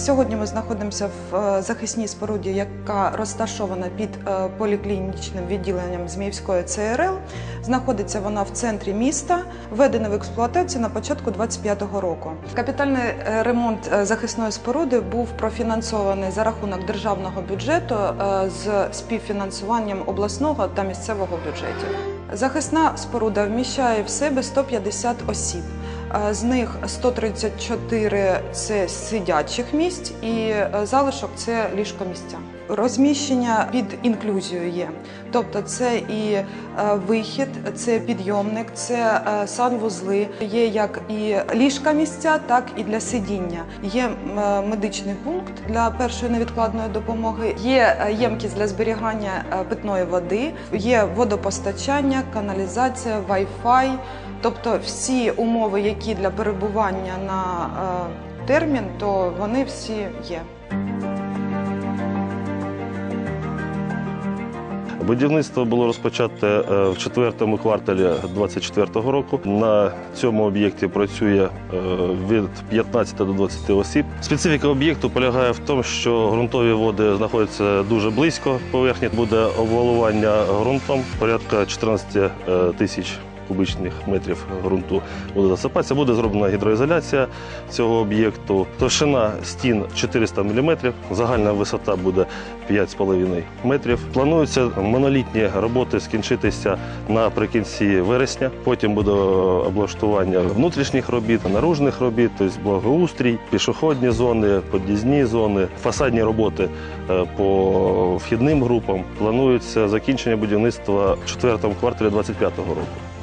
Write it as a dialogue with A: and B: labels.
A: Сьогодні ми знаходимося в е, захисній споруді, яка розташована під е, поліклінічним відділенням Зміївської ЦРЛ. Знаходиться вона в центрі міста, введена в експлуатацію на початку 2025 року. Капітальний е, ремонт захисної споруди був профінансований за рахунок державного бюджету з співфінансуванням обласного та місцевого бюджетів. Захисна споруда вміщає в себе 150 осіб. Е, З них 134 – це сидячих місць, і е, залишок це ліжкомісця. Розміщення під інклюзією є, тобто це і е, вихід, це підйомник, це санвузли. Є як і ліжка місця, так і для сидіння. Є медичний пункт для першої невідкладної допомоги. Є ємкість для зберігання питної води, є водопостачання, каналізація, Wi-Fi. Тобто всі умови, які для перебування на е, термін, то вони всі є.
B: Будівництво було розпочате е, в четвертому кварталі 2024 року. На цьому об'єкті працює е, від 15 до 20 осіб. Специфіка об'єкту полягає в тому, що ґрунтові води знаходяться дуже близько поверхні. Буде обвалування ґрунтом порядка 14 е, тисяч. Кубичних метрів ґрунту буде засипатися. Буде зроблена гідроізоляція цього об'єкту. Товщина стін 400 мм, загальна висота буде 5,5 метрів. Плануються монолітні роботи скінчитися наприкінці вересня. Потім буде облаштування внутрішніх робіт, наружних робіт, тобто благоустрій, пішохідні зони, під'їзні зони, фасадні роботи е, по вхідним групам. Планується закінчення будівництва в четвертому кварталі 2025 року.